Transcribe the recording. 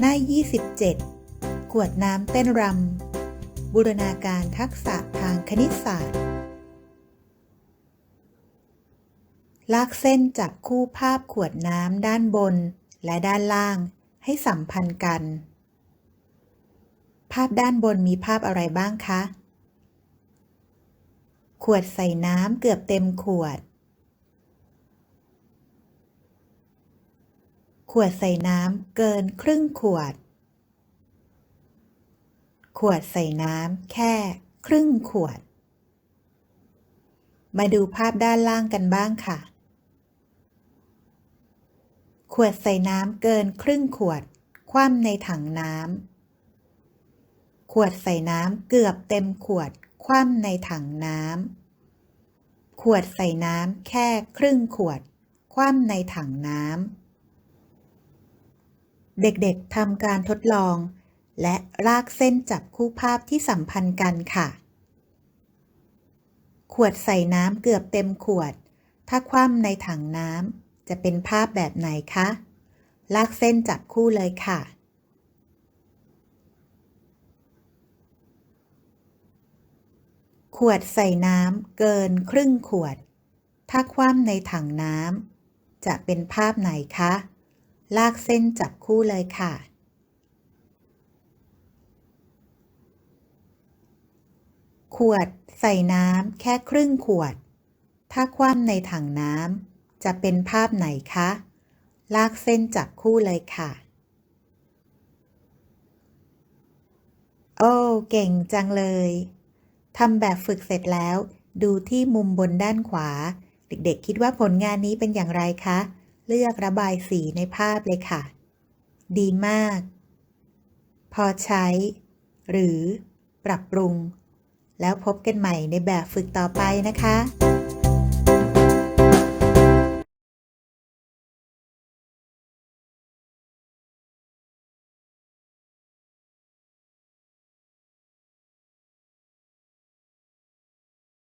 หน้า 27ขวดน้ำเต้นรำ บูรณาการทักษะทางคณิตศาสตร์ ลากเส้นจับคู่ภาพขวดน้ำด้านบนและด้านล่างให้สัมพันธ์กัน ภาพด้านบนมีภาพอะไรบ้างคะ ขวดใส่น้ำเกือบเต็มขวด ขวดใส่น้ำเกินครึ่งขวด ขวดใส่น้ำแค่ครึ่งขวด มาดูภาพด้านล่างกันบ้างค่ะ ขวดใส่น้ำเกินครึ่งขวด คว่ำในถังน้ำ ขวดใส่น้ำเกือบเต็มขวด คว่ำในถังน้ำ ขวดใส่น้ำแค่ครึ่งขวด คว่ำในถังน้ำ เด็กๆทำการทดลอง และลากเส้นจับคู่ภาพที่สัมพันธ์กันค่ะ ขวดใส่น้ำเกือบเต็มขวด ถ้าคว่ำในถังน้ำจะเป็นภาพแบบไหนคะ ลากเส้นจับคู่เลยค่ะขวดใส่น้ำเกินครึ่งขวด ถ้าคว่ำในถังน้ำจะเป็นภาพไหนคะ ลากเส้นจับคู่เลยค่ะ ขวดใส่น้ำแค่ครึ่งขวด ถ้าคว่ำในถังน้ำจะเป็นภาพไหนคะ ลากเส้นจับคู่เลยค่ะ โอ้เก่งจังเลยทำแบบฝึกเสร็จแล้ว ดูที่มุมบนด้านขวา เด็กๆ คิดว่าผลงานนี้เป็นอย่างไรคะ เลือกระบายสีในภาพเลยค่ะ ดีมาก พอใช้ หรือปรับปรุง แล้วพบกันใหม่ในแบบฝึกต่อไปนะคะ